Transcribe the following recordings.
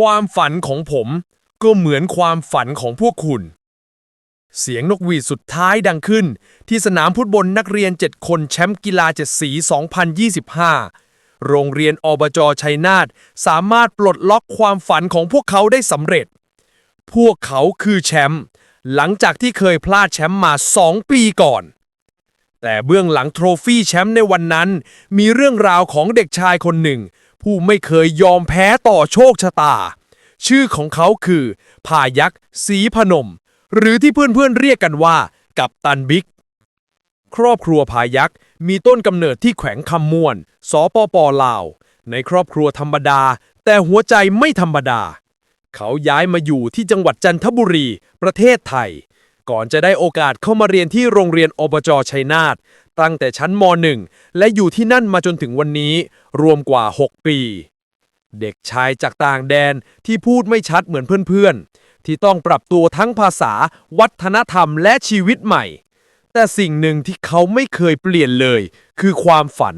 ความฝันของผม ก็เหมือนความฝันของพวกคุณ เสียงนกหวีดสุดท้ายดังขึ้น ที่สนามฟุตบอลนักเรียน 7 คนแชมป์กีฬาเจ็ดสี 2025 โรงเรียนอบจชัยนาทสามารถปลดล็อกความฝันของพวกเขาได้สำเร็จ พวกเขาคือแชมป์หลังจากที่เคยพลาดแชมป์มา 2 ปีก่อน แต่เบื้องหลังโทรฟี่แชมป์ในวันนั้น มีเรื่องราวของเด็กชายคนหนึ่ง ผู้ไม่เคยยอมแพ้ต่อโชคชะตา ชื่อของเขาคือพายักษ์ศรีพนม หรือที่เพื่อนๆเรียกกันว่า กัปตันบิ๊ก ครอบครัวพายักษ์มีต้นกำเนิดที่แขวงคำม่วน สปปลาว ในครอบครัวธรรมดา แต่หัวใจไม่ธรรมดา เขาย้ายมาอยู่ที่จังหวัดจันทบุรี ประเทศไทย ก่อนจะได้โอกาสเข้ามาเรียนที่โรงเรียนอบจชัยนาท ตั้งแต่ชั้นม .1 และอยู่ที่นั่นมาจนถึงวันนี้ รวมกว่า 6 ปี เด็กชายจากต่างแดนที่พูดไม่ชัดเหมือนเพื่อนๆ ที่ต้องปรับตัวทั้งภาษา วัฒนธรรมและชีวิตใหม่ แต่สิ่งหนึ่งที่เขาไม่เคยเปลี่ยนเลย คือความฝัน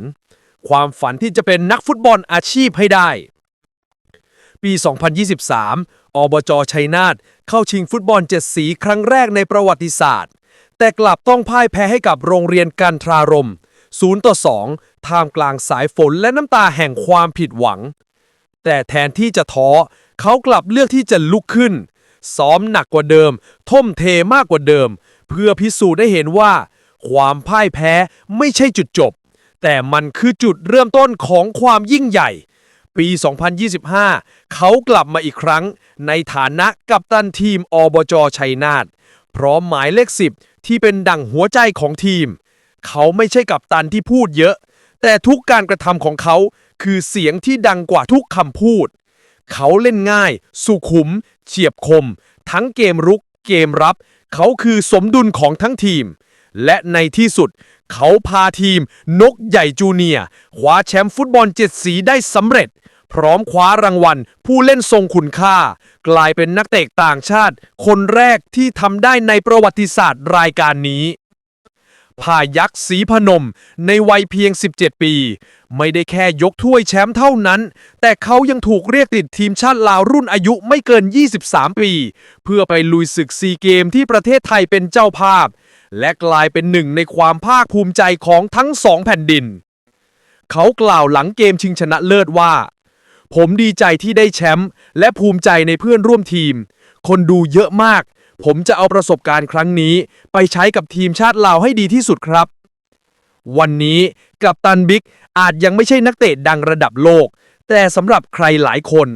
ความฝันที่จะเป็นนักฟุตบอลอาชีพให้ได้ ปี 2023 อบจชัยนาทเข้าชิงฟุตบอลเจ็ดสีครั้งแรกในประวัติศาสตร์ แต่กลับต้องพ่ายแพ้ให้กับโรงเรียนกันทรารม0ต่อ2ท่ามกลางสายฝนและน้ำตาแห่งความผิดหวัง แต่แทนที่จะท้อเขากลับเลือกที่จะลุกขึ้น ซ้อมหนักกว่าเดิม ท่มเทมากกว่าเดิม เพื่อพิสูจน์ได้เห็นว่า ความพ่ายแพ้ไม่ใช่จุดจบ แต่มันคือจุดเริ่มต้นของความยิ่งใหญ่ ปี 2025 เขากลับมาอีกครั้ง ในฐานะกัปตันทีมอบจชัยนาท พร้อมหมายเลข 10 ที่เป็นดั่งหัวใจของทีม เขาไม่ใช่กัปตันที่พูดเยอะ แต่ทุกการกระทำของเขาคือเสียงที่ดังกว่าทุกคำพูด เขาเล่นง่าย สุขุม เฉียบคม ทั้งเกมรุก เกมรับ เขาคือสมดุลของทั้งทีม และในที่สุด เขาพาทีม นกใหญ่จูเนียร์คว้าแชมป์ฟุตบอลเจ็ดสีได้สำเร็จ พร้อมคว้ารางวัล ผู้เล่นทรงคุณค่า กลายเป็นนักเตะต่างชาติ คนแรกที่ทำได้ในประวัติศาสตร์รายการนี้พายักษ์ศรีพนม ในวัยเพียง 17 ปี ไม่ได้แค่ยกถ้วยแชมป์เท่านั้น แต่เขายังถูกเรียกติดทีมชาติลาวรุ่นอายุไม่เกิน 23 ปี เพื่อไปลุยศึกซีเกมที่ประเทศไทยเป็นเจ้าภาพ และกลายเป็นหนึ่งในความภาคภูมิใจของทั้งสองแผ่นดิน เขากล่าวหลังเกมชิงชนะเลิศว่า ผมดีใจที่ได้แชมป์และภูมิใจในเพื่อนร่วมทีม คนดูเยอะมาก ผมจะเอาประสบการณ์ครั้งนี้ ไปใช้กับทีมชาติลาวให้ดีที่สุดครับ วันนี้กัปตันบิ๊กอาจยังไม่ใช่นักเตะดังระดับโลก แต่สำหรับใครหลายคน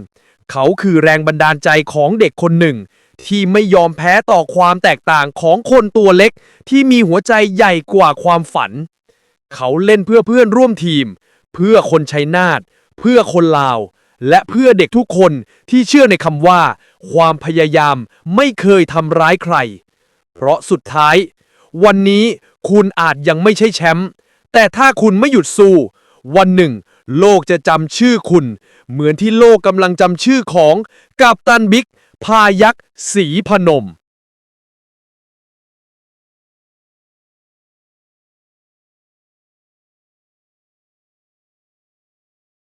เขาคือแรงบันดาลใจของเด็กคนหนึ่ง ที่ไม่ยอมแพ้ต่อความแตกต่างของคนตัวเล็ก ที่มีหัวใจใหญ่กว่าความฝัน เขาเล่นเพื่อเพื่อนร่วมทีม เพื่อคนชัยนาทเพื่อคนลาว และเพื่อเด็กทุกคนที่เชื่อในคำว่า ความพยายามไม่เคยทำร้ายใคร เพราะสุดท้าย วันนี้คุณอาจยังไม่ใช่แชมป์แต่ถ้าคุณไม่หยุดสู้ วันหนึ่ง โลกจะจำชื่อคุณ เหมือนที่โลกกำลังจำชื่อของกัปตันบิ๊กพายักษ์สีพนม